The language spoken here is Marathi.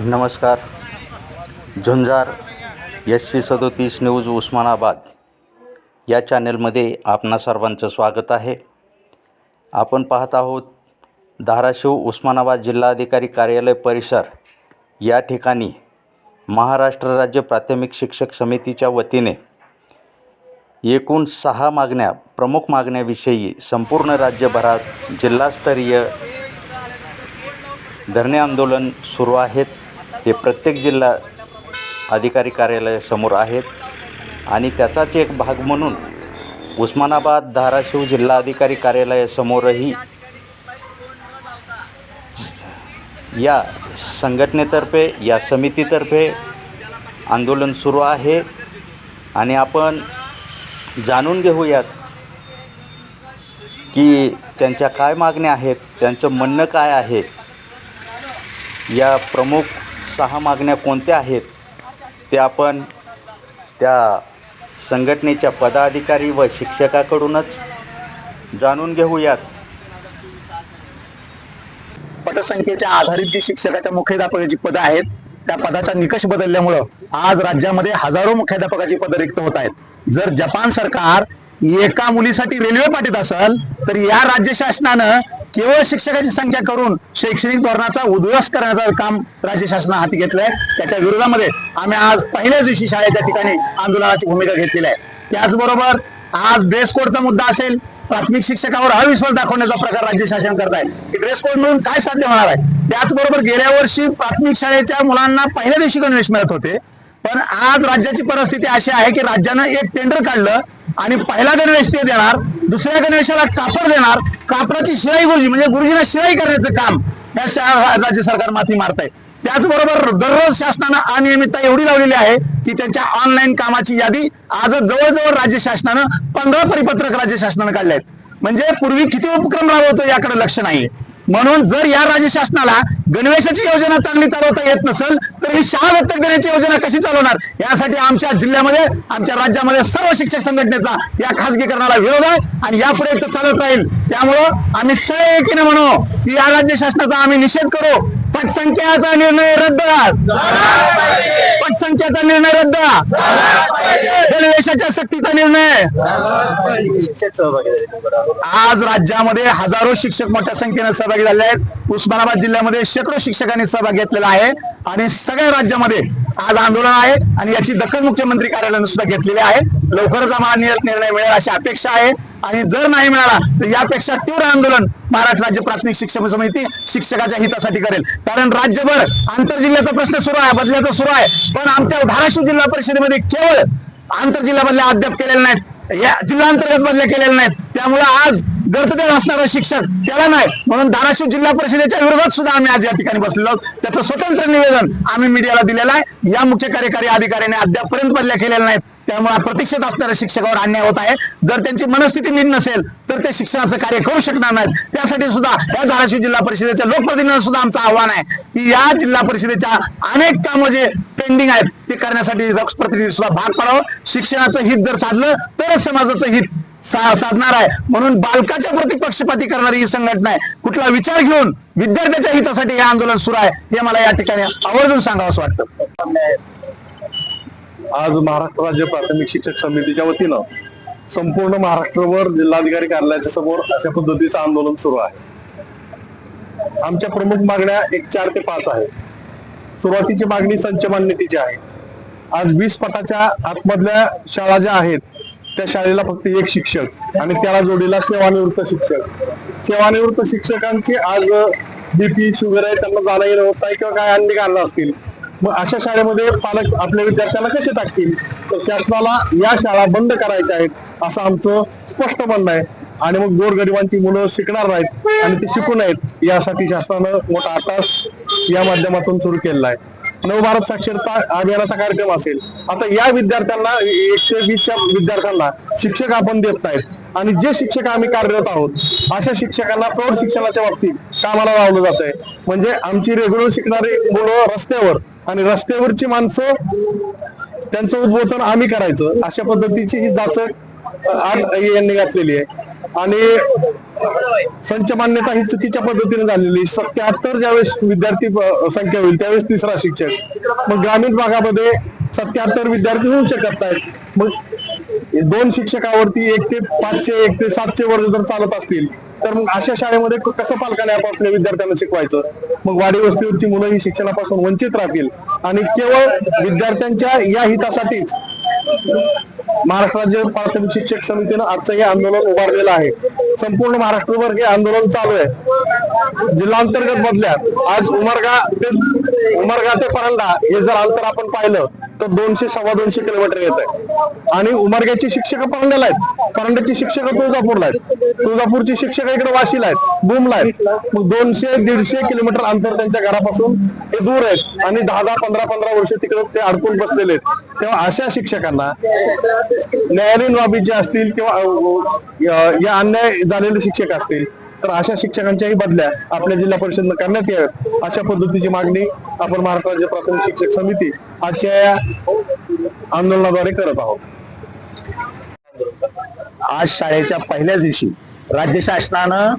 नमस्कार. झुंजार एस सी सदोतीस न्यूज उस्मानाबाद या चॅनलमध्ये आपणा सर्वांचं स्वागत आहे. आपण पाहत आहोत धाराशिव उस्मानाबाद जिल्हाधिकारी कार्यालय परिसर या ठिकाणी महाराष्ट्र राज्य प्राथमिक शिक्षक समितीच्या वतीने एकूण सहा मागण्या प्रमुख मागण्याविषयी संपूर्ण राज्यभरात जिल्हास्तरीय धरणे आंदोलन सुरू आहेत. हे प्रत्येक जिल्हा अधिकारी कार्यालयासमोर आहेत. आणि त्याचाच एक भाग म्हणून उस्मानाबाद धाराशिव जिल्हाधिकारी कार्यालयासमोरही या संघटनेतर्फे या समितीतर्फे आंदोलन सुरू आहे. आणि आपण जाणून घेऊयात की त्यांच्या काय मागण्या आहेत त्यांचं म्हणणं काय आहे. या प्रमुख सहा मागण्या कोणत्या आहेत ते आपण त्या संघटनेच्या पदाधिकारी व शिक्षकाकडूनच जाणून घेऊयात. पटसंख्येच्या आधारित जी शिक्षकाच्या मुख्याध्यापकाची पदं आहेत त्या पदाचा निकष बदलल्यामुळं आज राज्यामध्ये हजारो मुख्याध्यापकाची पदं रिक्त होत आहेत. जर जपान सरकार एका मुलीसाठी रेल्वे पाठीत असेल तर या राज्य शासनानं केवळ शिक्षकाची संख्या करून शैक्षणिक धोरणाचा उद्ध्वस्त करण्याचं काम राज्य शासनानं हाती घेतलंय. त्याच्या विरोधामध्ये आम्ही आज पहिल्याच दिवशी शाळेच्या ठिकाणी आंदोलनाची भूमिका घेतलेली आहे. त्याचबरोबर आज ड्रेस कोडचा मुद्दा असेल प्राथमिक शिक्षकावर अविश्वास दाखवण्याचा प्रकार राज्य शासन करत आहे. की ड्रेस कोड मिळून काय साध्य होणार आहे? त्याचबरोबर गेल्या वर्षी प्राथमिक शाळेच्या मुलांना पहिल्या दिवशी गणवेश मिळत होते. पण आज राज्याची परिस्थिती अशी आहे की राज्यानं एक टेंडर काढलं आणि पहिला गणवेश ते देणार. दुसऱ्या गणेशाला कापड देणार. कापडाची शिलाई गुरुजी म्हणजे गुरुजीला शिलाई करण्याचं काम या राज्य सरकार माती मारत आहे त्याचबरोबर दररोज शासनानं अनियमितता एवढी लावलेली आहे की त्यांच्या ऑनलाईन कामाची यादी आज जवळजवळ राज्य शासनानं पंधरा परिपत्रक राज्य शासनानं काढले आहेत म्हणजे पूर्वी किती उपक्रम राबवतो याकडे लक्ष नाही म्हणून जर या राज्य शासनाला गणवेशाची योजना चांगली चालवता येत नसेल तर ही शाळा दत्तक देण्याची योजना कशी चालवणार? यासाठी आमच्या जिल्ह्यामध्ये आमच्या राज्यामध्ये सर्व शिक्षक संघटनेचा या खासगीकरणाला विरोध आहे आणि यापुढे तो चालत राहील त्यामुळं आम्ही सएकीने म्हणू की या राज्य शासनाचा आम्ही निषेध करू. पटसंख्याचा निर्णय रद्द पटसंख्याचा निर्णय रद्द. गणवेशाच्या सक्तीचा निर्णय. आज राज्यामध्ये हजारो शिक्षक मोठ्या संख्येने सहभागी झाले आहेत. उस्मानाबाद जिल्ह्यामध्ये शेकडो शिक्षकांनी सहभाग घेतलेला आहे आणि सगळ्या राज्यामध्ये आज आंदोलन आहे आणि याची दखल मुख्यमंत्री कार्यालयाने सुद्धा घेतलेली आहे. लवकरच आम्हाला निर्णय मिळेल अशी अपेक्षा आहे. आणि जर नाही मिळाला तर यापेक्षा तीव्र आंदोलन महाराष्ट्र राज्य प्राथमिक शिक्षक समिती शिक्षकाच्या हितासाठी करेल. कारण राज्यभर आंतरजिल्ह्याचा प्रश्न सुरू आहे बदल्याचा सुरू आहे. पण आमच्या धाराशिव जिल्हा परिषदेमध्ये केवळ आंतरजिल्हा बदल्या अद्याप केलेल्या नाहीत. या जिल्हा अंतर्गत बदल्या केलेल्या नाहीत. त्यामुळे आज गर्तदेव असणारा शिक्षक त्याला नाही म्हणून धाराशिव जिल्हा परिषदेच्या विरोधात सुद्धा आम्ही आज या ठिकाणी बसलेलो आहोत. त्याचं स्वतंत्र निवेदन आम्ही मीडियाला दिलेलं आहे. या मुख्य कार्यकारी अधिकाऱ्याने अद्यापपर्यंत बदल्या केलेल्या नाहीत. त्यामुळे प्रतीक्षेत असणाऱ्या शिक्षकावर अन्याय होत आहे. जर त्यांची मनस्थिती नीट नसेल तर ते शिक्षणाचं कार्य करू शकणार नाहीत. त्यासाठी सुद्धा या धाराशिव जिल्हा परिषदेच्या लोकप्रतिनिधींना सुद्धा आमचं आव्हान आहे की या जिल्हा परिषदेच्या अनेक कामं जे पेंडिंग आहेत ते करण्यासाठी लोकप्रतिनिधी सुद्धा भाग पाडावं. शिक्षणाचं हित जर साधलं तरच समाजाचं हित सा- साधणार आहे. म्हणून बालकाच्या प्रति पक्षपाती करणारी ही संघटना आहे. कुठला विचार घेऊन विद्यार्थ्याच्या हितासाठी हे आंदोलन सुरू आहे हे मला या ठिकाणी आवर्जून सांगावं असं वाटतं. आज महाराष्ट्र राज्य प्राथमिक शिक्षक समितीच्या वतीनं संपूर्ण महाराष्ट्रभर जिल्हाधिकारी कार्यालयाच्या समोर अशा पद्धतीचं आंदोलन सुरू आहे. आमच्या प्रमुख मागण्या एक चार ते पाच आहेत. सुरुवातीची मागणी संच मान्यतेची आहे. आज वीस पटाच्या आतमधल्या शाळा ज्या आहेत त्या शाळेला फक्त एक शिक्षक आणि त्याला जोडीला सेवानिवृत्त शिक्षक. सेवानिवृत्त शिक्षकांची आज बीपी शुगर आहे त्यांना जाणं येणं होत नाही किंवा काय अन्य कारणं असतील. मग अशा शाळेमध्ये पालक आपल्या विद्यार्थ्यांना कसे टाकतील? तर शासनाला या शाळा बंद करायच्या आहेत असं आमचं स्पष्ट म्हणणं आहे. आणि मग गोरगरिबांची मुलं शिकणार नाहीत आणि ती शिकू नयेत यासाठी शासनानं मोठा आकाश या माध्यमातून सुरू केलेला आहे. नवभारत साक्षरता अभियानाचा कार्यक्रम असेल. आता या विद्यार्थ्यांना एकशे वीसच्या विद्यार्थ्यांना शिक्षक आपण देत नाहीत. आणि जे शिक्षक आम्ही कार्यरत आहोत अशा शिक्षकांना प्रौढ शिक्षणाच्या बाबतीत कामाला लावलं जात आहे म्हणजे आमची रेग्युलर शिकणारी मुलं रस्त्यावर आणि रस्त्यावरची माणसं त्यांचं उद्बोधन आम्ही करायचं. अशा पद्धतीची ही जाचक आठ यांनी घातलेली आहे. आणि संच मान्यता ही चुकीच्या पद्धतीने झालेली सत्याहत्तर ज्यावेळेस विद्यार्थी संख्या होईल त्यावेळेस तिसरा शिक्षक. मग ग्रामीण भागामध्ये सत्याहत्तर विद्यार्थी होऊ शकत नाहीत. मग दोन शिक्षकावरती एक ते पाचशे एक ते सातशे वर्ग जर चालत असतील तर मग अशा शाळेमध्ये कसं पालकाने आपापल्या विद्यार्थ्यांना शिकवायचं? मग वाडी वस्तीवरची मुलं ही शिक्षणापासून वंचित राहतील. आणि केवळ विद्यार्थ्यांच्या या हितासाठीच महाराष्ट्र राज्य प्राथमिक शिक्षक समितीनं आजचं हे आंदोलन उभारलेलं आहे. संपूर्ण महाराष्ट्रभर हे आंदोलन चालू आहे. जिल्हांतर्गत बदल्यात आज उमरगा ते उमरगा ते परंडा हे जर अंतर आपण पाहिलं तर दोनशे सव्वा दोनशे किलोमीटर येत आहे आणि उमरग्याची शिक्षक परंड्याला आहेत. परंड्याचे शिक्षक तुळजापूरला आहेत. तुळजापूरचे शिक्षक इकडे वाशीला आहेत. भूमला आहेत. मग दोनशे दीडशे किलोमीटर अंतर त्यांच्या घरापासून हे दूर आहेत. आणि दहा दहा पंधरा पंधरा वर्ष तिकडे ते अडकून बसलेले आहेत. तेव्हा अशा शिक्षकांना न्यायालयीन बाबीचे असतील किंवा या अन्याय झालेले शिक्षक असतील तर अशा शिक्षकांच्याही बदल्या आपल्या जिल्हा परिषदनं करण्यात याव्यात. अशा पद्धतीची मागणी आपण महाराष्ट्र राज्य प्राथमिक शिक्षक समिती आजच्या या आंदोलनाद्वारे करत आहोत. आज शाळेच्या पहिल्याच दिवशी राज्य शासनानं